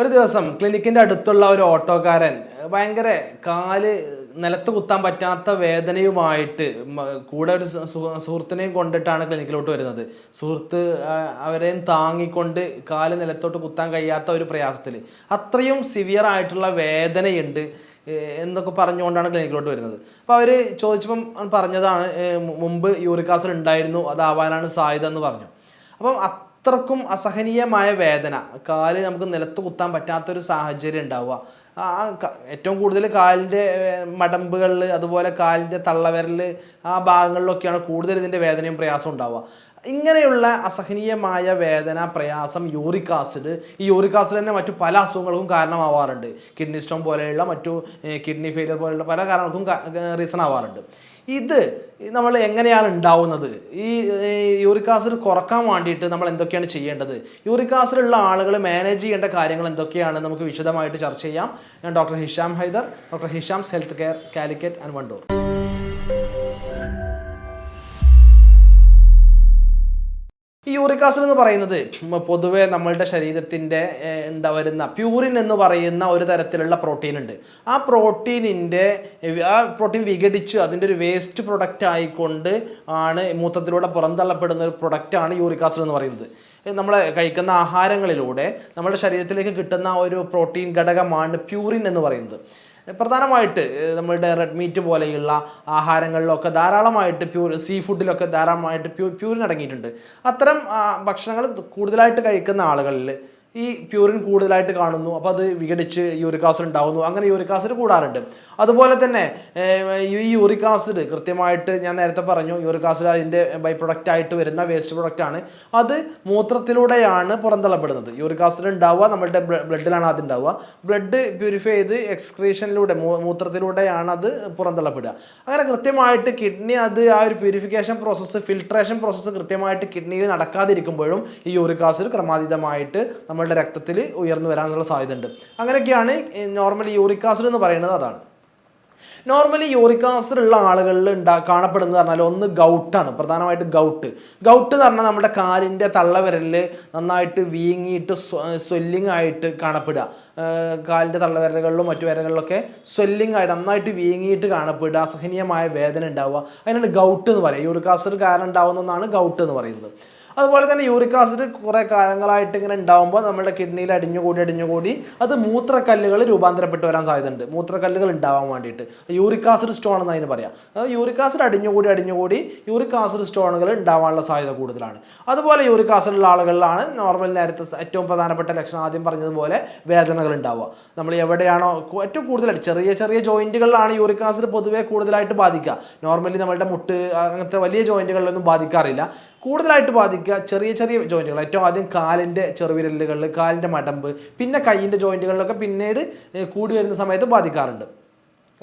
ഒരു ദിവസം ക്ലിനിക്കിന്റെ അടുത്തുള്ള ഒരു ഓട്ടോക്കാരൻ ഭയങ്കര കാൽ നിലത്ത് കുത്താൻ പറ്റാത്ത വേദനയുമായിട്ട് കൂടെ ഒരു സുഹൃത്തിനെയും കൊണ്ടിട്ടാണ് ക്ലിനിക്കിലോട്ട് വരുന്നത്. സുഹൃത്ത് അവരെയും താങ്ങിക്കൊണ്ട് കാൽ നിലത്തോട്ട് കുത്താൻ കഴിയാത്ത ഒരു പ്രയാസത്തിൽ അത്രയും സിവിയർ ആയിട്ടുള്ള വേദനയുണ്ട് എന്നൊക്കെ പറഞ്ഞുകൊണ്ടാണ് ക്ലിനിക്കിലോട്ട് വരുന്നത്. അപ്പോൾ അവർ ചോദിച്ചപ്പം പറഞ്ഞതാണ് മുമ്പ് യൂറിക് ആസിഡ് ഉണ്ടായിരുന്നു അതാവാനാണ് സാധ്യത എന്ന് പറഞ്ഞു. അപ്പം അത്രക്കും അസഹനീയമായ വേദന. കാൽ നമുക്ക് നിലത്ത് കുത്താൻ പറ്റാത്തൊരു സാഹചര്യം ഉണ്ടാവുക. ആ ഏറ്റവും കൂടുതൽ കാലിന്റെ മടമ്പുകളിൽ അതുപോലെ കാലിന്റെ തള്ളവിരൽ ആ ഭാഗങ്ങളിലൊക്കെയാണ് കൂടുതൽ ഇതിന്റെ വേദനയും പ്രയാസവും ഉണ്ടാവുക. ഇങ്ങനെയുള്ള അസഹനീയമായ വേദന പ്രയാസം യൂറിക് ആസിഡ് ഈ യൂറിക് ആസിഡ് തന്നെ മറ്റു പല അസുഖങ്ങൾക്കും കാരണമാവാറുണ്ട്. കിഡ്നി സ്റ്റോൺ പോലെയുള്ള മറ്റു കിഡ്നി ഫെയിലിയർ പോലെയുള്ള പല കാരണങ്ങൾക്കും റീസൺ ആവാറുണ്ട് ഇത് നമ്മൾ എങ്ങനെയാണ് ഉണ്ടാവുന്നത്? ഈ യൂറിക് ആസിഡ് കുറയ്ക്കാൻ വേണ്ടിയിട്ട് നമ്മൾ എന്തൊക്കെയാണ് ചെയ്യേണ്ടത്? യൂറിക് ആസിഡ് ഉള്ള ആളുകൾ മാനേജ് ചെയ്യേണ്ട കാര്യങ്ങൾ എന്തൊക്കെയാണ്? നമുക്ക് വിശദമായിട്ട് ചർച്ച ചെയ്യാം. ഞാൻ doctor Hisham Haider doctor Hisham's health care Calicut and Wandoor ഈ യൂറിക് ആസിഡ് എന്ന് പറയുന്നത് പൊതുവേ നമ്മളുടെ ശരീരത്തിന്റെ എന്താ വരുന്ന പ്യൂറിൻ എന്ന് പറയുന്ന ഒരു തരത്തിലുള്ള പ്രോട്ടീൻ ഉണ്ട്. ആ പ്രോട്ടീനിന്റെ ആ പ്രോട്ടീൻ വിഘടിച്ച് അതിന്റെ ഒരു വേസ്റ്റ് പ്രൊഡക്റ്റ് ആയിക്കൊണ്ട് ആണ് മൂത്രത്തിലൂടെ പുറന്തള്ളപ്പെടുന്ന ഒരു പ്രൊഡക്റ്റാണ് യൂറിക് ആസിഡ് എന്ന് പറയുന്നത്. നമ്മൾ കഴിക്കുന്ന ആഹാരങ്ങളിലൂടെ നമ്മുടെ ശരീരത്തിലേക്ക് കിട്ടുന്ന ഒരു പ്രോട്ടീൻ ഘടകമാണ് പ്യൂറിൻ എന്ന് പറയുന്നത്. പ്രധാനമായിട്ട് നമ്മളുടെ റെഡ് മീറ്റ് പോലെയുള്ള ആഹാരങ്ങളിലൊക്കെ ധാരാളമായിട്ട് പ്യൂർ സീ ഫുഡിലൊക്കെ ധാരാളമായിട്ട് പ്യൂ പ്യൂരിൻ അടങ്ങിയിട്ടുണ്ട്. അത്തരം ഭക്ഷണങ്ങൾ കൂടുതലായിട്ട് കഴിക്കുന്ന ആളുകളിൽ ഈ പ്യൂരിൻ കൂടുതലായിട്ട് കാണുന്നു. അപ്പോൾ അത് വിഘടിച്ച് യൂറിക് ആസിഡ് ഉണ്ടാകുന്നു അങ്ങനെ യൂറിക് ആസിഡ് കൂടാറുണ്ട്. അതുപോലെ തന്നെ ഈ യൂറിക് ആസിഡ് കൃത്യമായിട്ട് ഞാൻ നേരത്തെ പറഞ്ഞു യൂറിക് ആസിഡ് അതിന്റെ ബൈ പ്രൊഡക്റ്റ് ആയിട്ട് വരുന്ന വേസ്റ്റ് പ്രൊഡക്റ്റ് ആണ്. അത് മൂത്രത്തിലൂടെയാണ് പുറന്തള്ളപ്പെടുന്നത്. യൂറിക് ആസിഡ് ഉണ്ടാവുക നമ്മളുടെ ബ്ലഡിലാണ് അത് ഉണ്ടാവുക. ബ്ലഡ് പ്യൂരിഫൈ ചെയ്ത് എക്സ്ക്രീഷനിലൂടെ മൂത്രത്തിലൂടെയാണ് അത് പുറന്തള്ളപ്പെടുക. അങ്ങനെ കൃത്യമായിട്ട് കിഡ്നി അത് ആ ഒരു പ്യൂരിഫിക്കേഷൻ പ്രോസസ്സ് ഫിൽട്രേഷൻ പ്രോസസ്സ് കൃത്യമായിട്ട് കിഡ്നിയിൽ നടക്കാതിരിക്കുമ്പോഴും ഈ യൂറിക് ആസിഡ് ക്രമാതീതമായിട്ട് നമ്മളുടെ രക്തത്തിൽ ഉയർന്നു വരാനുള്ള സാധ്യത ഉണ്ട് അങ്ങനെയൊക്കെയാണ് നോർമലി യൂറിക് ആസിഡ് എന്ന് പറയുന്നത് അതാണ്. നോർമലി യൂറിക് ആസിഡ് ഉള്ള ആളുകളിൽ ഉണ്ടാ കാണപ്പെടുന്നത് പറഞ്ഞാൽ ഒന്ന് ഗൗട്ടാണ് പ്രധാനമായിട്ട് ഗൗട്ട് ഗൗട്ട് എന്ന് പറഞ്ഞാൽ നമ്മുടെ കാലിന്റെ തള്ളവിരലിൽ നന്നായിട്ട് വീങ്ങിയിട്ട് സ്വെല്ലിംഗ് ആയിട്ട് കാണപ്പെടുക. കാലിന്റെ തള്ളവിരലുകളിലും മറ്റു വിരലുകളിലൊക്കെ സ്വെല്ലിംഗ് ആയിട്ട് നന്നായിട്ട് വീങ്ങിയിട്ട് കാണപ്പെടുക അസഹനീയമായ വേദന ഉണ്ടാവുക. അതിനാണ് ഗൗട്ട് എന്ന് പറയുക. യൂറിക് ആസിഡ് കാരണം ഉണ്ടാവുന്നതാണ് ഗൗട്ട് എന്ന് പറയുന്നത്. അതുപോലെ തന്നെ യൂറിക് ആസിഡ് കുറേ കാലങ്ങളായിട്ട് ഇങ്ങനെ ഉണ്ടാകുമ്പോൾ നമ്മുടെ കിഡ്നിയിൽ അടിഞ്ഞുകൂടി അടിഞ്ഞുകൂടി അത് മൂത്രക്കല്ലുകൾ രൂപാന്തരപ്പെട്ട് വരാൻ സാധ്യതയുണ്ട്. മൂത്രക്കല്ലുകൾ ഉണ്ടാവാൻ വേണ്ടിയിട്ട്. യൂറിക് ആസിഡ് സ്റ്റോൺ എന്ന് അതിന് പറയാം. യൂറിക് ആസിഡ് അടിഞ്ഞുകൂടി അടിഞ്ഞുകൂടി യൂറിക് ആസിഡ് സ്റ്റോണുകൾ ഉണ്ടാവാനുള്ള സാധ്യത കൂടുതലാണ്. അതുപോലെ യൂറിക് ആസിഡ് ഉള്ള ആളുകളിലാണ് നോർമൽ നേരത്തെ ഏറ്റവും പ്രധാനപ്പെട്ട ലക്ഷണം ആദ്യം പറഞ്ഞതുപോലെ വേദനകൾ ഉണ്ടാവുക. നമ്മൾ എവിടെയാണോ ഏറ്റവും കൂടുതലായിട്ട് ചെറിയ ചെറിയ ജോയിന്റുകളിലാണ് യൂറിക് ആസിഡ് പൊതുവേ കൂടുതലായിട്ട് ബാധിക്കുക. നോർമലി നമ്മളുടെ മുട്ട് അങ്ങനത്തെ വലിയ ജോയിന്റുകളിലൊന്നും ബാധിക്കാറില്ല. കൂടുതലായിട്ട് ബാധിക്കുക ചെറിയ ചെറിയ ജോയിന്റുകൾ ഏറ്റവും ആദ്യം കാലിന്റെ ചെറുവിരലുകളിൽ കാലിന്റെ മടമ്പ് പിന്നെ കൈയിന്റെ ജോയിന്റുകളിലൊക്കെ പിന്നീട് കൂടി വരുന്ന സമയത്ത് ബാധിക്കാറുണ്ട്.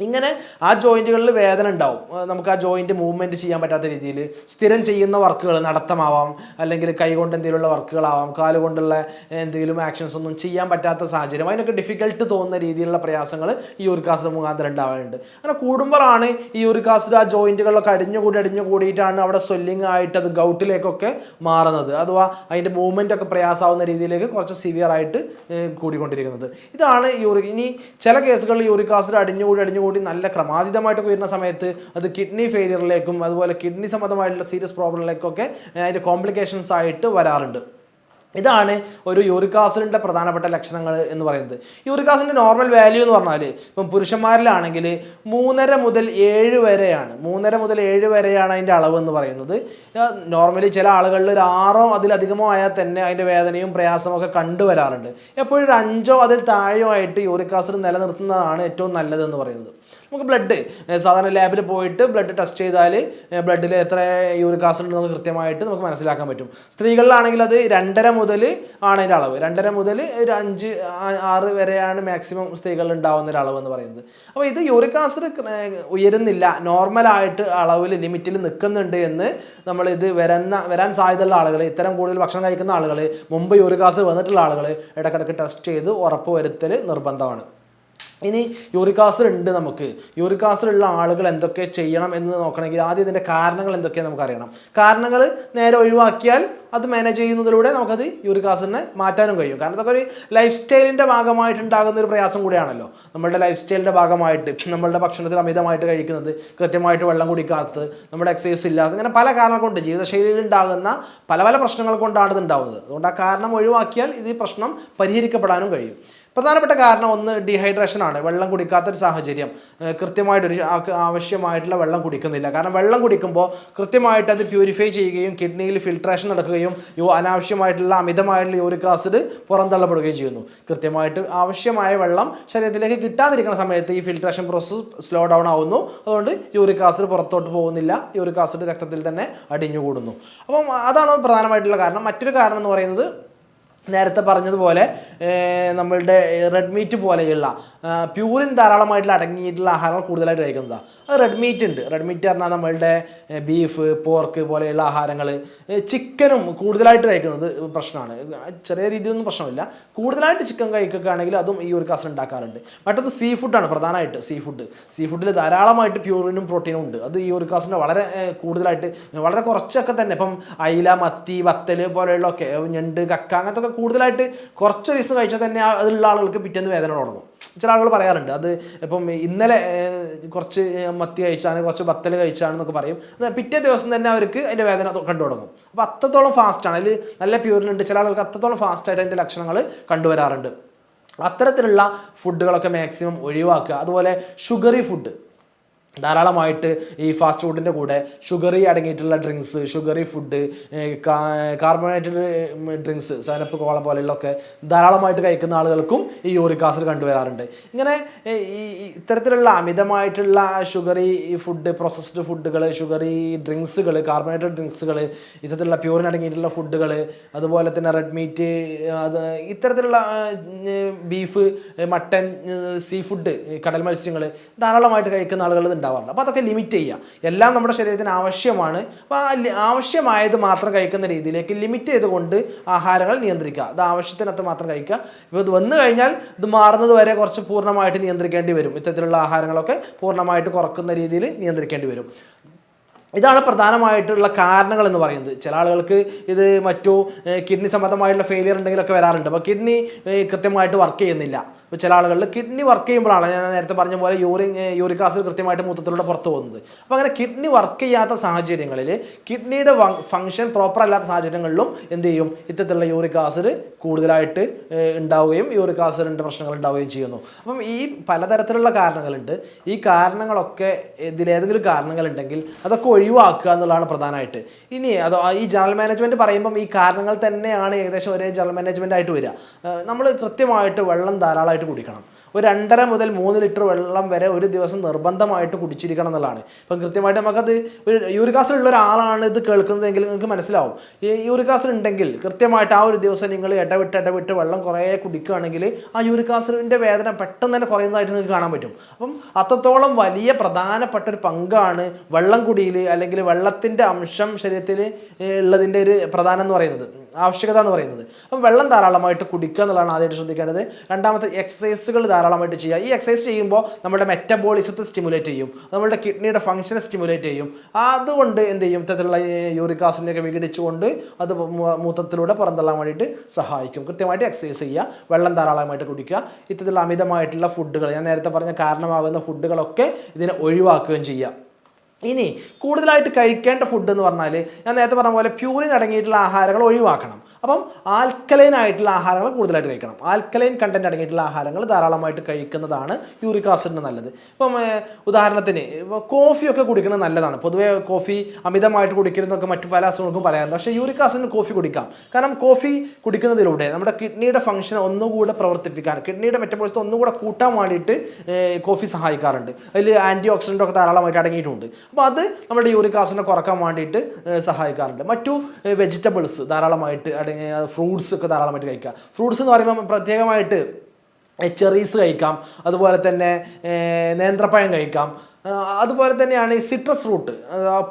ഇങ്ങനെ ആ ജോയിന്റുകളിൽ വേദന ഉണ്ടാവും. നമുക്ക് ആ ജോയിന്റ് മൂവ്മെന്റ് ചെയ്യാൻ പറ്റാത്ത രീതിയിൽ സ്ഥിരം ചെയ്യുന്ന വർക്കുകൾ നടത്തമാവാം അല്ലെങ്കിൽ കൈകൊണ്ട് എന്തെങ്കിലുമുള്ള വർക്കുകളാവാം കാലുകൊണ്ടുള്ള എന്തെങ്കിലും ആക്ഷൻസ് ഒന്നും ചെയ്യാൻ പറ്റാത്ത സാഹചര്യം. അതിനൊക്കെ ഡിഫിക്കൽട്ട് തോന്നുന്ന രീതിയിലുള്ള പ്രയാസങ്ങൾ ഈ യൂറിക് ആസിഡ് മുഖാന്തരം ഉണ്ടാവാറുണ്ട്. അങ്ങനെ കൂടുമ്പോഴാണ് ഈ യൂറിക് ആസിഡ് ആ ജോയിന്റുകളിലൊക്കെ അടിഞ്ഞുകൂടി അടിഞ്ഞുകൂടിയിട്ടാണ് അവിടെ സ്വെല്ലിംഗ് ആയിട്ട് അത് ഗൗട്ടിലേക്കൊക്കെ മാറുന്നത്. അഥവാ അതിന്റെ മൂവ്മെന്റ് ഒക്കെ പ്രയാസമാവുന്ന രീതിയിലേക്ക് കുറച്ച് സിവിയർ ആയിട്ട് കൂടിക്കൊണ്ടിരിക്കുന്നത്. ഇതാണ് ഈ ഇനി ചില കേസുകളിൽ യൂറിക് അടിഞ്ഞുകൂടി അടിഞ്ഞുകൂടി അടിഞ്ഞുകൂടി നല്ല ക്രമാതീതമായിട്ടൊക്കെ വരുന്ന സമയത്ത് അത് കിഡ്നി ഫെയിലിയറിലേക്കും അതുപോലെ കിഡ്നി സംബന്ധമായിട്ടുള്ള സീരിയസ് പ്രോബ്ലങ്ങളിലേക്കൊക്കെ അതിന്റെ കോംപ്ലിക്കേഷൻസ് ആയിട്ട് വരാറുണ്ട്. ഇതാണ് ഒരു യൂറിക് ആസിഡിന്റെ പ്രധാനപ്പെട്ട ലക്ഷണങ്ങൾ എന്ന് പറയുന്നത്. യൂറിക് ആസിഡിന്റെ നോർമൽ വാല്യൂ എന്ന് പറഞ്ഞാൽ ഇപ്പം പുരുഷന്മാരിലാണെങ്കിൽ മൂന്നര മുതൽ ഏഴ് വരെയാണ്. മൂന്നര മുതൽ ഏഴ് വരെയാണ് അതിന്റെ അളവ് എന്ന് പറയുന്നത്. നോർമലി ചില ആളുകളിൽ ഒരു ആറോ അതിലധികമോ ആയാൽ തന്നെ അതിന്റെ വേദനയും പ്രയാസമൊക്കെ കണ്ടുവരാറുണ്ട് എപ്പോഴും ഒരു അഞ്ചോ അതിൽ താഴെയോ ആയിട്ട് യൂറിക് നിലനിർത്തുന്നതാണ് ഏറ്റവും നല്ലതെന്ന് പറയുന്നത്. നമുക്ക് ബ്ലഡ് സാധാരണ ലാബിൽ പോയിട്ട് ബ്ലഡ് ടെസ്റ്റ് ചെയ്താൽ ബ്ലഡിൽ എത്ര യൂറിക് ആസിഡ് ഉണ്ടെന്ന് കൃത്യമായിട്ട് നമുക്ക് മനസ്സിലാക്കാൻ പറ്റും. സ്ത്രീകളിലാണെങ്കിൽ അത് രണ്ടര മുതൽ ആണ് അളവ്. രണ്ടര മുതൽ ഒരു അഞ്ച് ആറ് വരെയാണ് മാക്സിമം സ്ത്രീകളിൽ ഉണ്ടാവുന്ന ഒരു അളവ് എന്ന് പറയുന്നത്. അപ്പോൾ ഇത് യൂറിക് ആസിഡ് ഉയരുന്നില്ല. നോർമലായിട്ട് അളവിൽ ലിമിറ്റിൽ നിൽക്കുന്നുണ്ട് എന്ന് നമ്മൾ ഇത് വരുന്ന വരാൻ സാധ്യതയുള്ള ആളുകൾ ഇത്തരം കൂടുതൽ ഭക്ഷണം കഴിക്കുന്ന ആളുകൾ മുമ്പ് യൂറിക് ആസിഡ് വന്നിട്ടുള്ള ആളുകൾ ഇടക്കിടക്ക് ടെസ്റ്റ് ചെയ്ത് ഉറപ്പ് വരുത്തൽ നിർബന്ധമാണ്. ഇനി യൂറിക് ആസിഡ് ഉണ്ട് നമുക്ക്. യൂറിക് ആസിഡ് ഉള്ള ആളുകൾ എന്തൊക്കെ ചെയ്യണം എന്ന് നോക്കണമെങ്കിൽ ആദ്യം ഇതിന്റെ കാരണങ്ങൾ എന്തൊക്കെയാണ് നമുക്ക് അറിയണം. കാരണങ്ങൾ നേരെ ഒഴിവാക്കിയാൽ അത് മാനേജ് ചെയ്യുന്നതിലൂടെ നമുക്കത് യൂറിക് ആസിഡിനെ മാറ്റാനും കഴിയും. കാരണം അതൊക്കെ ഒരു ലൈഫ് സ്റ്റൈലിന്റെ ഭാഗമായിട്ടുണ്ടാകുന്ന ഒരു പ്രയാസം കൂടിയാണല്ലോ. നമ്മളുടെ ലൈഫ് സ്റ്റൈലിന്റെ ഭാഗമായിട്ട് നമ്മളുടെ ഭക്ഷണത്തിൽ അമിതമായിട്ട് കഴിക്കുന്നത് കൃത്യമായിട്ട് വെള്ളം കുടിക്കാത്തത് നമ്മുടെ എക്സസൈസ് ഇല്ലാത്ത ഇങ്ങനെ പല കാരണങ്ങൾ കൊണ്ട് ജീവിതശൈലിയിൽ ഉണ്ടാകുന്ന പല പല പ്രശ്നങ്ങൾ കൊണ്ടാണ് ഇത് ഉണ്ടാകുന്നത് അതുകൊണ്ട് ആ കാരണം ഒഴിവാക്കിയാൽ ഇത് പ്രശ്നം പരിഹരിക്കപ്പെടാനും കഴിയും. പ്രധാനപ്പെട്ട കാരണം ഒന്ന് ഡീഹൈഡ്രേഷൻ ആണ്. വെള്ളം കുടിക്കാത്തൊരു സാഹചര്യം. കൃത്യമായിട്ടൊരു ആവശ്യമായിട്ടുള്ള വെള്ളം കുടിക്കുന്നില്ല. കാരണം വെള്ളം കുടിക്കുമ്പോൾ കൃത്യമായിട്ട് അത് പ്യൂരിഫൈ ചെയ്യുകയും കിഡ്നിയിൽ ഫിൽട്രേഷൻ നടക്കുകയും യോ അനാവശ്യമായിട്ടുള്ള അമിതമായിട്ടുള്ള യൂറിക് ആസിഡ് പുറന്തള്ളപ്പെടുകയും ചെയ്യുന്നു. കൃത്യമായിട്ട് ആവശ്യമായ വെള്ളം ശരീരത്തിലേക്ക് കിട്ടാതിരിക്കുന്ന സമയത്ത് ഈ ഫിൽട്രേഷൻ പ്രോസസ്സ് സ്ലോ ഡൗൺ ആവുന്നു. അതുകൊണ്ട് യൂറിക് ആസിഡ് പുറത്തോട്ട് പോകുന്നില്ല. യൂറിക് ആസിഡ് രക്തത്തിൽ തന്നെ അടിഞ്ഞുകൂടുന്നു. അപ്പം അതാണ് പ്രധാനമായിട്ടുള്ള കാരണം. മറ്റൊരു കാരണം എന്ന് പറയുന്നത് നേരത്തെ പറഞ്ഞതുപോലെ നമ്മളുടെ റെഡ് മീറ്റ് പോലെയുള്ള പ്യൂറിൻ ധാരാളമായിട്ടുള്ള അടങ്ങിയിട്ടുള്ള ആഹാരങ്ങൾ കൂടുതലായിട്ട് കഴിക്കുന്നതാണ് അത് റെഡ് മീറ്റ് ഉണ്ട്. റെഡ് മീറ്റ് പറഞ്ഞാൽ നമ്മളുടെ ബീഫ് പോർക്ക് പോലെയുള്ള ആഹാരങ്ങൾ ചിക്കനും കൂടുതലായിട്ട് കഴിക്കുന്നത് പ്രശ്നമാണ്. ചെറിയ രീതിയിലൊന്നും പ്രശ്നമില്ല. കൂടുതലായിട്ട് ചിക്കൻ കഴിക്കുകയാണെങ്കിൽ അതും ഈ ഒരു കസർ ഉണ്ടാക്കാറുണ്ട്. മറ്റത് സീ ഫുഡാണ് പ്രധാനമായിട്ട് സീ ഫുഡ് സീ ഫുഡിൽ ധാരാളമായിട്ട് പ്യൂറിനും പ്രോട്ടീനും ഉണ്ട്. അത് ഈ ഒരു കാസിന്റെ വളരെ കൂടുതലായിട്ട് വളരെ കുറച്ചൊക്കെ തന്നെ. ഇപ്പം അയില മത്തി വത്തൽ പോലെയുള്ളതൊക്കെ ഞണ്ട് കക്ക അങ്ങനത്തെ ഒക്കെ കൂടുതലായിട്ട് കുറച്ച് ദിവസം കഴിച്ചാൽ തന്നെ അതിലുള്ള ആളുകൾക്ക് പിറ്റേന്ന് വേദന തുടങ്ങും. ചില ആളുകൾ പറയാറുണ്ട് അത് ഇപ്പം ഇന്നലെ കുറച്ച് മത്തി കഴിച്ചാണ് കുറച്ച് വത്തൽ കഴിച്ചാണെന്നൊക്കെ പറയും. പിറ്റേ ദിവസം തന്നെ അവർക്ക് അതിന്റെ വേദന കണ്ടു തുടങ്ങും. അപ്പോൾ അത്രത്തോളം ഫാസ്റ്റാണ് അതിൽ നല്ല പ്യൂരിനുണ്ട് ചില ആളുകൾക്ക് അത്രത്തോളം ഫാസ്റ്റായിട്ട് അതിന്റെ ലക്ഷണങ്ങൾ കണ്ടുവരാറുണ്ട്. അത്തരത്തിലുള്ള ഫുഡുകളൊക്കെ മാക്സിമം ഒഴിവാക്കുക. അതുപോലെ ഷുഗറി ഫുഡ് ധാരാളമായിട്ട് ഈ ഫാസ്റ്റ് ഫുഡിന്റെ കൂടെ ഷുഗറി അടങ്ങിയിട്ടുള്ള drinks sugary food carbonated drinks സനപ്പ് cola പോലെയുള്ളതൊക്കെ ധാരാളമായിട്ട് കഴിക്കുന്ന ആളുകൾക്കും ഈ യൂറിക് ആസിഡ് കണ്ടുവരാറുണ്ട്. ഇങ്ങനെ ഈ ഇത്തരത്തിലുള്ള അമിതമായിട്ടുള്ള ഷുഗറി ഫുഡ് പ്രോസസ്ഡ് ഫുഡുകൾ ഷുഗറി ഡ്രിങ്ക്സുകൾ കാർബണേറ്റഡ് ഡ്രിങ്ക്സുകൾ ഇത്തരത്തിലുള്ള പ്യൂറിൻ അടങ്ങിയിട്ടുള്ള ഫുഡുകൾ അതുപോലെ തന്നെ റെഡ് മീറ്റ് അത് ഇത്തരത്തിലുള്ള ബീഫ് മട്ടൻ സീ ഫുഡ് കടൽ മത്സ്യങ്ങൾ ധാരാളമായിട്ട് കഴിക്കുന്ന ആളുകൾ ഉണ്ടാവാറുണ്ട്. അപ്പോൾ അതൊക്കെ ലിമിറ്റ് ചെയ്യുക. എല്ലാം നമ്മുടെ ശരീരത്തിന് ആവശ്യമാണ്. അപ്പോൾ ആവശ്യമായത് മാത്രം കഴിക്കുന്ന രീതിയിലേക്ക് ലിമിറ്റ് ചെയ്തുകൊണ്ട് ആഹാരങ്ങൾ നിയന്ത്രിക്കുക. അത് ആവശ്യത്തിനകത്ത് മാത്രം കഴിക്കുക. ഇപ്പോൾ ഇത് വന്നു കഴിഞ്ഞാൽ ഇത് മാറുന്നത് വരെ കുറച്ച് പൂർണമായിട്ട് നിയന്ത്രിക്കേണ്ടി വരും. ഇത്തരത്തിലുള്ള ആഹാരങ്ങളൊക്കെ പൂർണമായിട്ട് കുറക്കുന്ന രീതിയിൽ നിയന്ത്രിക്കേണ്ടി വരും. ഇതാണ് പ്രധാനമായിട്ടുള്ള കാരണങ്ങൾ എന്ന് പറയുന്നത്. ചില ആളുകൾക്ക് ഇത് മറ്റു കിഡ്നി സംബന്ധമായിട്ടുള്ള ഫെയിലിയർ ഉണ്ടെങ്കിലൊക്കെ വരാറുണ്ട്. അപ്പോൾ കിഡ്നി കൃത്യമായിട്ട് വർക്ക് ചെയ്യുന്നില്ല. ഇപ്പോൾ ചില ആളുകളിൽ കിഡ്നി വർക്ക് ചെയ്യുമ്പോഴാണ് ഞാൻ നേരത്തെ പറഞ്ഞ പോലെ യൂറിൻ യൂറിക് ആസിഡ് കൃത്യമായിട്ട് മൂത്രത്തിലൂടെ പുറത്തു പോകുന്നത്. അപ്പോൾ അങ്ങനെ കിഡ്നി വർക്ക് ചെയ്യാത്ത സാഹചര്യങ്ങളിൽ കിഡ്നിയുടെ ഫംഗ്ഷൻ പ്രോപ്പർ അല്ലാത്ത സാഹചര്യങ്ങളിലും എന്ത് ചെയ്യും? ഇത്തരത്തിലുള്ള യൂറിക് ആസിഡ് കൂടുതലായിട്ട് ഉണ്ടാവുകയും യൂറിക് ആസിഡിന്റെ പ്രശ്നങ്ങൾ ഉണ്ടാവുകയും ചെയ്യുന്നു. അപ്പം ഈ പലതരത്തിലുള്ള കാരണങ്ങളുണ്ട്. ഈ കാരണങ്ങളൊക്കെ ഇതിലേതെങ്കിലും കാരണങ്ങളുണ്ടെങ്കിൽ അതൊക്കെ ഒഴിവാക്കുക എന്നുള്ളതാണ് പ്രധാനമായിട്ട്. ഇനി അത് ഈ ജനറൽ മാനേജ്മെന്റ് പറയുമ്പം ഈ കാരണങ്ങൾ തന്നെയാണ് ഏകദേശം ഒരേ ജനറൽ മാനേജ്മെന്റ് ആയിട്ട് വരിക. നമ്മൾ കൃത്യമായിട്ട് വെള്ളം ധാരാളമായിട്ട് കുടിക്കണം. ഒരു രണ്ടര മുതൽ മൂന്ന് ലിറ്റർ വെള്ളം വരെ ഒരു ദിവസം നിർബന്ധമായിട്ട് കുടിച്ചിരിക്കണം എന്നുള്ളതാണ്. ഇപ്പം കൃത്യമായിട്ട് നമുക്കത് ഒരു യൂറിക് ഉള്ള ഒരാളാണ് ഇത് കേൾക്കുന്നതെങ്കിൽ നിങ്ങൾക്ക് മനസ്സിലാവും. ഈ യൂറിക് ഉണ്ടെങ്കിൽ കൃത്യമായിട്ട് ആ ഒരു ദിവസം നിങ്ങൾ ഇടവിട്ട് ഇടവിട്ട് വെള്ളം കുറേ കുടിക്കുകയാണെങ്കിൽ ആ യൂറിക് വേദന പെട്ടെന്ന് തന്നെ കുറയുന്നതായിട്ട് നിങ്ങൾക്ക് കാണാൻ പറ്റും. അപ്പം അത്രത്തോളം വലിയ പ്രധാനപ്പെട്ട ഒരു പങ്കാണ് വെള്ളം കുടിയിൽ അല്ലെങ്കിൽ വെള്ളത്തിന്റെ അംശം ശരീരത്തിൽ ഉള്ളതിന്റെ ഒരു പ്രധാനം എന്ന് പറയുന്നത്. ആവശ്യകത എന്ന് പറയുന്നത്. അപ്പം വെള്ളം ധാരാളമായിട്ട് കുടിക്കുക എന്നുള്ളതാണ് ആദ്യമായിട്ട് ശ്രദ്ധിക്കേണ്ടത്. രണ്ടാമത്തെ എക്സസൈസുകൾ ധാരാളമായിട്ട് ചെയ്യുക. ഈ എക്സസൈസ് ചെയ്യുമ്പോൾ നമ്മുടെ മെറ്റബോളിസത്തെ സ്റ്റിമുലേറ്റ് ചെയ്യും. നമ്മുടെ കിഡ്നിയുടെ ഫംഗ്ഷനെ സ്റ്റിമുലേറ്റ് ചെയ്യും. അതുകൊണ്ട് എന്ത് ചെയ്യും? ഇത്തരത്തിലുള്ള യൂറിക് വിഘടിച്ചുകൊണ്ട് അത് മൂത്രത്തിലൂടെ പുറന്തള്ളാൻ വേണ്ടിയിട്ട് സഹായിക്കും. കൃത്യമായിട്ട് എക്സസൈസ് ചെയ്യുക. വെള്ളം ധാരാളമായിട്ട് കുടിക്കുക. ഇത്തരത്തിലുള്ള അമിതമായിട്ടുള്ള ഫുഡുകൾ ഞാൻ നേരത്തെ പറഞ്ഞ കാരണമാകുന്ന ഫുഡുകളൊക്കെ ഇതിനെ ഒഴിവാക്കുകയും ചെയ്യുക. ഇനി കൂടുതലായിട്ട് കഴിക്കേണ്ട ഫുഡ് എന്ന് പറഞ്ഞാൽ ഞാൻ നേരത്തെ പറഞ്ഞ പോലെ പ്യൂറിൻ അടങ്ങിയിട്ടുള്ള ആഹാരങ്ങൾ ഒഴിവാക്കണം. അപ്പം ആൽക്കലൈൻ ആയിട്ടുള്ള ആഹാരങ്ങൾ കൂടുതലായിട്ട് കഴിക്കണം. ആൽക്കലൈൻ കണ്ടന്റ് അടങ്ങിയിട്ടുള്ള ആഹാരങ്ങൾ ധാരാളമായിട്ട് കഴിക്കുന്നതാണ് യൂറിക് ആസിഡിന് നല്ലത്. ഇപ്പം ഉദാഹരണത്തിന് കോഫിയൊക്കെ കുടിക്കുന്നത് നല്ലതാണ്. പൊതുവേ കോഫി അമിതമായിട്ട് കുടിക്കരുതെന്നൊക്കെ മറ്റു പല അസുഖങ്ങൾക്കും പറയാറുണ്ട്. പക്ഷേ യൂറിക് ആസിഡിന് കോഫി കുടിക്കാം. കാരണം കോഫി കുടിക്കുന്നതിലൂടെ നമ്മുടെ കിഡ്നിയുടെ ഫംഗ്ഷൻ ഒന്നുകൂടെ പ്രവർത്തിപ്പിക്കാൻ കിഡ്നിയുടെ മെറ്റബോളിസം ഒന്നുകൂടെ കൂട്ടാൻ വേണ്ടിയിട്ട് കോഫി സഹായിക്കാറുണ്ട്. അതിൽ ആന്റി ഓക്സിഡന്റ് ഒക്കെ ധാരാളമായിട്ട് അടങ്ങിയിട്ടുണ്ട്. അപ്പോൾ അത് നമ്മുടെ യൂറിക് ആസിഡിനെ കുറയ്ക്കാൻ വേണ്ടിയിട്ട് സഹായിക്കാറുണ്ട്. മറ്റു വെജിറ്റബിൾസ് ധാരാളമായിട്ട് അല്ലെങ്കിൽ ഫ്രൂട്ട്സ് ഒക്കെ ധാരാളമായിട്ട് കഴിക്കുക. ഫ്രൂട്ട്സ് എന്ന് പറയുമ്പോൾ പ്രത്യേകമായിട്ട് ചെറീസ് കഴിക്കാം. അതുപോലെ തന്നെ നേന്ത്രപ്പഴം കഴിക്കാം. അതുപോലെ തന്നെയാണ് ഈ സിട്രസ് ഫ്രൂട്ട്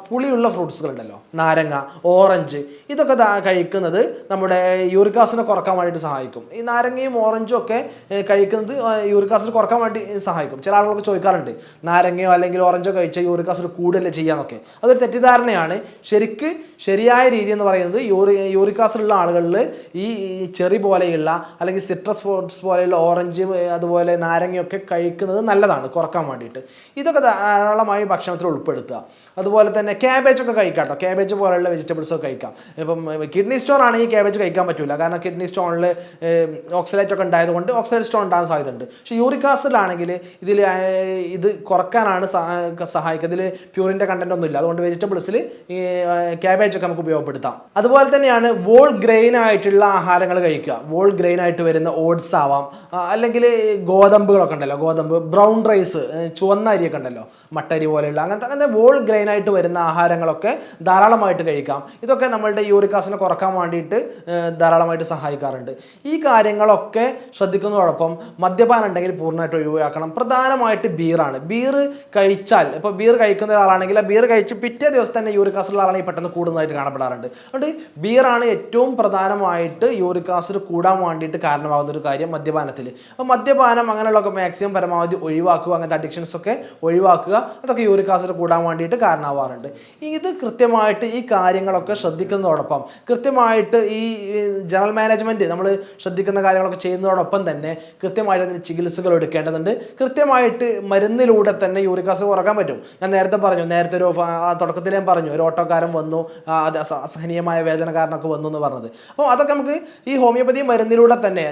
പുളിയുള്ള ഫ്രൂട്ട്സുകൾ ഉണ്ടല്ലോ നാരങ്ങ ഓറഞ്ച് ഇതൊക്കെ കഴിക്കുന്നത് നമ്മുടെ യൂറിക് ആസിഡിനെ കുറയ്ക്കാൻ വേണ്ടിയിട്ട് സഹായിക്കും. ഈ നാരങ്ങയും ഓറഞ്ചും ഒക്കെ കഴിക്കുന്നത് യൂറിക് ആസിഡ് കുറയ്ക്കാൻ വേണ്ടി സഹായിക്കും. ചില ആളുകളൊക്കെ ചോദിക്കാറുണ്ട് നാരങ്ങയോ അല്ലെങ്കിൽ ഓറഞ്ചോ കഴിച്ചാൽ യൂറിക് ആസിഡ് കൂടുതലല്ലേ ചെയ്യാന്നൊക്കെ. അതൊരു തെറ്റിദ്ധാരണയാണ്. ശരിക്ക് ശരിയായ രീതി എന്ന് പറയുന്നത് യൂറി യൂറിക് ആസിഡ് ഉള്ള ആളുകളിൽ ഈ ചെറി പോലെയുള്ള അല്ലെങ്കിൽ സിട്രസ് ഫ്രൂട്ട്സ് പോലെയുള്ള ഓറഞ്ച് അതുപോലെ നാരങ്ങയൊക്കെ കഴിക്കുന്നത് നല്ലതാണ് കുറയ്ക്കാൻ വേണ്ടിയിട്ട്. ഇതൊക്കെ ധാരാളമായി ഭക്ഷണത്തിൽ ഉൾപ്പെടുത്തുക. അതുപോലെ തന്നെ ക്യാബേജ് ഒക്കെ കഴിക്കാം കേട്ടോ. ക്യാബേജ് പോലെയുള്ള വെജിറ്റബിൾസ് ഒക്കെ കഴിക്കാം. ഇപ്പം കിഡ്നി സ്റ്റോൺ ആണെങ്കിൽ ക്യാബേജ് കഴിക്കാൻ പറ്റില്ല കാരണം കിഡ്നി സ്റ്റോണിൽ ഓക്സലേറ്റ് ഒക്കെ ഉണ്ടായതുകൊണ്ട് ഓക്സലേറ്റ് സ്റ്റോൺ ഉണ്ടാകാൻ സാധ്യതയുണ്ട്. പക്ഷേ യൂറിക് ആസിഡിലാണെങ്കിൽ ഇതിൽ ഇത് കുറക്കാനാണ് സഹ- സഹായിക്കുക. ഇതിൽ പ്യൂറിന്റെ കണ്ടന്റ് ഒന്നും ഇല്ല അതുകൊണ്ട് വെജിറ്റബിൾസിൽ ഈ ക്യാബേജ് ഒക്കെ നമുക്ക് ഉപയോഗപ്പെടുത്താം. അതുപോലെ തന്നെയാണ് വോൾ ഗ്രെയിൻ ആയിട്ടുള്ള ആഹാരങ്ങൾ കഴിക്കുക. വോൾ ഗ്രെയിൻ ആയിട്ട് വരുന്ന ഓട്സ് ആവാം. അല്ലെങ്കിൽ ഗോതമ്പുകളൊക്കെ ഉണ്ടല്ലോ. ഗോതമ്പ് ബ്രൗൺ റൈസ് ചുവന്ന അരിയൊക്കെ ഉണ്ടല്ലോ. മട്ടരി പോലെയുള്ള അങ്ങനത്തെ അങ്ങനെ വോൾ ഗ്രെയിൻ ആയിട്ട് വരുന്ന ആഹാരങ്ങളൊക്കെ ധാരാളമായിട്ട് കഴിക്കാം. ഇതൊക്കെ നമ്മളുടെ യൂറിക് ആസിഡിനെ കുറയ്ക്കാൻ വേണ്ടിയിട്ട് ധാരാളമായിട്ട് സഹായിക്കാറുണ്ട്. ഈ കാര്യങ്ങളൊക്കെ ശ്രദ്ധിക്കുന്നതോടൊപ്പം മദ്യപാനം ഉണ്ടെങ്കിൽ പൂർണമായിട്ട് ഒഴിവാക്കണം. പ്രധാനമായിട്ട് ബീറാണ് ബീർ കഴിച്ചാൽ ഇപ്പോൾ ബീർ കഴിക്കുന്ന ഒരാളാണെങ്കിൽ ആ ബീർ കഴിച്ച് പിറ്റേ ദിവസം തന്നെ യൂറിക് ആസിഡ് പെട്ടെന്ന് കൂടുന്നതായിട്ട് കാണപ്പെടാറുണ്ട്. അതുകൊണ്ട് ബീറാണ് ഏറ്റവും പ്രധാനമായിട്ട് യൂറിക് ആസിഡ് കൂടാൻ വേണ്ടിയിട്ട് കാരണമാകുന്ന ഒരു കാര്യം മദ്യപാനത്തിൽ. അപ്പോൾ മദ്യപാനം അങ്ങനെയുള്ളതൊക്കെ മാക്സിമം പരമാവധി ഒഴിവാക്കുക അങ്ങനത്തെ അഡിക്ഷൻസ് ഒക്കെ ഒഴിവാക്കുക അതൊക്കെ യൂറിക് ആസിഡ് കൂടാൻ വേണ്ടിയിട്ട് കാരണമാവാറുണ്ട്. ഇത് കൃത്യമായിട്ട് ഈ കാര്യങ്ങളൊക്കെ ശ്രദ്ധിക്കുന്നതോടൊപ്പം കൃത്യമായിട്ട് ഈ ജനറൽ മാനേജ്മെന്റ് നമ്മൾ ശ്രദ്ധിക്കുന്ന കാര്യങ്ങളൊക്കെ ചെയ്യുന്നതോടൊപ്പം തന്നെ കൃത്യമായിട്ട് അതിന് ചികിത്സകൾ എടുക്കേണ്ടതുണ്ട്. കൃത്യമായിട്ട് മരുന്നിലൂടെ തന്നെ യൂറിക് ആസിഡ് കുറയ്ക്കാൻ പറ്റും. ഞാൻ നേരത്തെ പറഞ്ഞു നേരത്തെ ഒരു തുടക്കത്തിൽ ഞാൻ പറഞ്ഞു ഒരു ഓട്ടോക്കാരൻ വന്നു അത് അസഹനീയമായ വേദന കാരണമൊക്കെ വന്നു എന്ന് പറഞ്ഞത്. അപ്പോൾ അതൊക്കെ നമുക്ക് ഈ ഹോമിയോപ്പതി മരുന്നിലൂടെ തന്നെ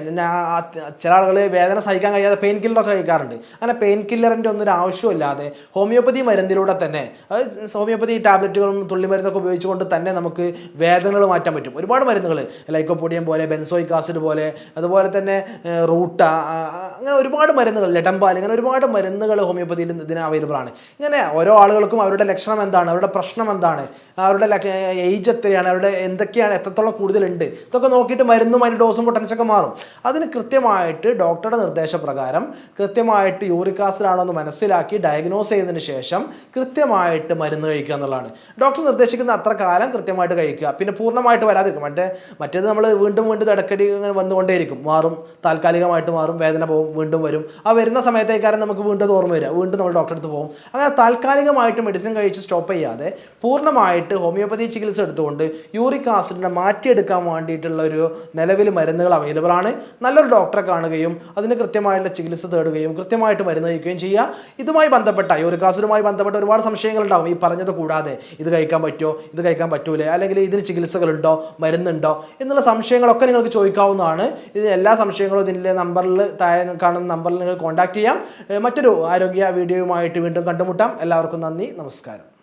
ചില ആളുകൾ വേദന സഹിക്കാൻ കഴിയാതെ പെയിൻ കില്ലറൊക്കെ കഴിക്കാറുണ്ട്. അങ്ങനെ പെയിൻ കില്ലറിന്റെ ഒന്നും ആവശ്യമില്ലാതെ ഹോമിയോപ്പതി മരുന്നിലൂടെ തന്നെ ഹോമിയോപ്പതി ടാബ്ലറ്റുകളും തുള്ളിമരുന്നൊക്കെ ഉപയോഗിച്ചുകൊണ്ട് തന്നെ നമുക്ക് വേദനകൾ മാറ്റാൻ പറ്റും. ഒരുപാട് മരുന്നുകൾ ലൈക്കോപോഡിയം പോലെ ബെൻസോയിക് ആസിഡ് പോലെ അതുപോലെ തന്നെ റൂട്ട അങ്ങനെ ഒരുപാട് മരുന്നുകൾ ലെഡംബാൽ ഇങ്ങനെ ഒരുപാട് മരുന്നുകൾ ഹോമിയോപ്പതിയിൽ ഇതിന് അവൈലബിൾ ആണ്. ഇങ്ങനെ ഓരോ ആളുകൾക്കും അവരുടെ ലക്ഷണം എന്താണ് അവരുടെ പ്രശ്നം എന്താണ് അവരുടെ ഏജ് എത്രയാണ് അവരുടെ എന്തൊക്കെയാണ് എത്രത്തോളം കൂടുതലുണ്ട് ഇതൊക്കെ നോക്കിയിട്ട് മരുന്നും അതിന്റെ ഡോസും പൊട്ടൻസൊക്കെ മാറും. അതിന് കൃത്യമായിട്ട് ഡോക്ടറുടെ നിർദ്ദേശപ്രകാരം കൃത്യമായിട്ട് യൂറിക് ആസിഡ് ആണോ എന്ന് മനസ്സിലാക്കി ഡയഗ്നോസ് ചെയ്തതിന് ശേഷം കൃത്യമായിട്ട് മരുന്ന് കഴിക്കുക എന്നുള്ളതാണ്. ഡോക്ടർ നിർദ്ദേശിക്കുന്ന അത്ര കാലം കൃത്യമായിട്ട് കഴിക്കുക. പിന്നെ പൂർണമായിട്ട് വരാതിരിക്കും. മറ്റേ മറ്റേത് നമ്മൾ വീണ്ടും വീണ്ടും ഇടക്കടി ഇങ്ങനെ വന്നുകൊണ്ടേയിരിക്കും. മാറും താൽക്കാലികമായിട്ട് മാറും വേദന പോകും വീണ്ടും വരും. ആ വരുന്ന സമയത്തേക്കാരം നമുക്ക് വീണ്ടും ഓർമ്മ വരിക. വീണ്ടും നമ്മൾ ഡോക്ടറെ അടുത്ത് പോകും. അങ്ങനെ താൽക്കാലികമായിട്ട് മെഡിസിൻ കഴിച്ച് സ്റ്റോപ്പ് ചെയ്യാതെ പൂർണമായിട്ട് ഹോമിയോപ്പതി ചികിത്സ എടുത്തുകൊണ്ട് യൂറിക് ആസിഡിനെ മാറ്റിയെടുക്കാൻ വേണ്ടിയിട്ടുള്ള ഒരു നിലവിൽ മരുന്നുകൾ അവൈലബിൾ ആണ്. നല്ലൊരു ഡോക്ടറെ കാണുകയും അതിന് കൃത്യമായിട്ടുള്ള ചികിത്സ തേടുകയും കൃത്യമായിട്ട് മരുന്ന് കഴിക്കുകയും ചെയ്യുക. ഇതുമായി ബന്ധപ്പെട്ട യൂറിക് ആസിഡുമായി ബന്ധപ്പെട്ട ഒരുപാട് സംശയങ്ങൾ ഉണ്ടാവും ഈ പറഞ്ഞത് കൂടാതെ ഇത് കഴിക്കാൻ പറ്റുമോ? ഇത് കഴിക്കാൻ പറ്റൂലേ? അല്ലെങ്കിൽ ഇതിന് ചികിത്സകളുണ്ടോ? മരുന്നുണ്ടോ? എന്നുള്ള സംശയങ്ങളൊക്കെ നിങ്ങൾക്ക് ചോദിക്കാവുന്നതാണ്. ഇതിന് എല്ലാ സംശയങ്ങളും ഇതിന്റെ നമ്പറിൽ താഴെ കാണുന്ന നമ്പറിൽ നിങ്ങൾ കോൺടാക്ട് ചെയ്യാം. മറ്റൊരു ആരോഗ്യ വീഡിയോയുമായിട്ട് വീണ്ടും കണ്ടുമുട്ടാം. എല്ലാവർക്കും നന്ദി. നമസ്കാരം.